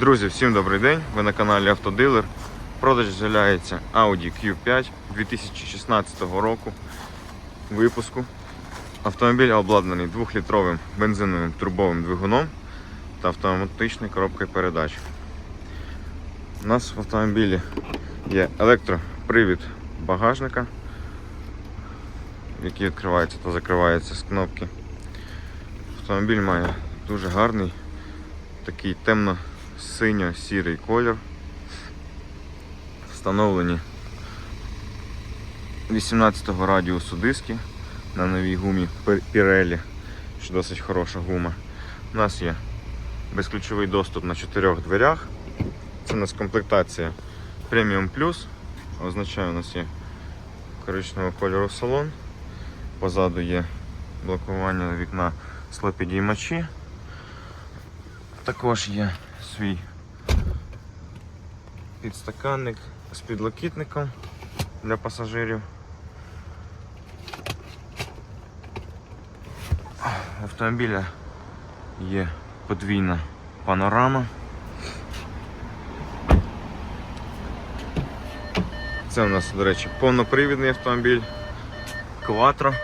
Друзі, всім добрий день! Ви на каналі Автодилер. Продаж з'являється Audi Q5 2016 року випуску. Автомобіль обладнаний 2-літровим бензиновим турбовим двигуном та автоматичною коробкою передач. У нас в автомобілі є електропривід багажника, який відкривається та закривається з кнопки. Автомобіль має дуже гарний такий темно-синьо-сірий колір. Встановлені 18-го радіусу диски на новій гумі Pirelli, що досить хороша гума. У нас є безключовий доступ на чотирьох дверях. Це у нас комплектація Premium Plus. Означає, у нас є коричневого кольору салон. Позаду є блокування вікна склопідіймачі. Також є свій підстаканник з підлокітником для пасажирів. Автомобіля є подвійна панорама. Це у нас, до речі, повнопривідний автомобіль Quattro,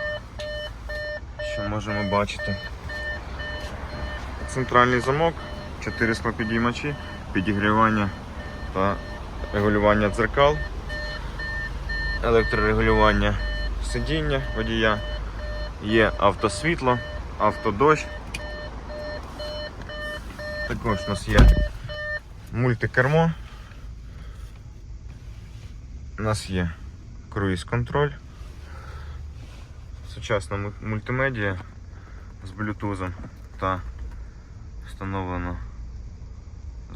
що можемо бачити. Центральний замок, 4 склопідіймачі, підігрівання та регулювання дзеркал, електрорегулювання сидіння водія, є автосвітло, автодощ. Також у нас є мультикермо. У нас є круїз-контроль, сучасна му- мультимедіа з блютузом та встановлена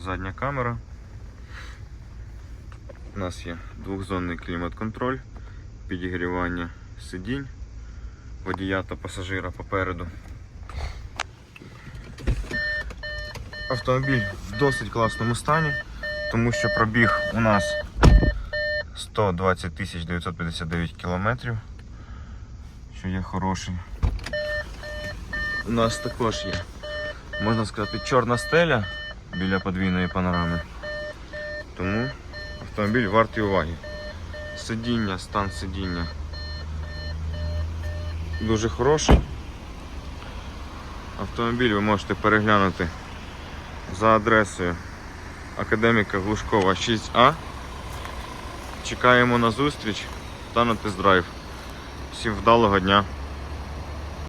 задня камера. У нас є двохзонний клімат-контроль, підігрівання сидінь водія та пасажира попереду. Автомобіль в досить класному стані, тому що пробіг у нас 120 959 кілометрів, що є хороший. У нас також є можна сказати, чорна стеля біля подвійної панорами. Тому автомобіль вартий уваги. Сидіння, стан сидіння дуже хороший. Автомобіль ви можете переглянути за адресою Академіка Глушкова 6А. Чекаємо на зустріч та на тест-драйв. Всім вдалого дня!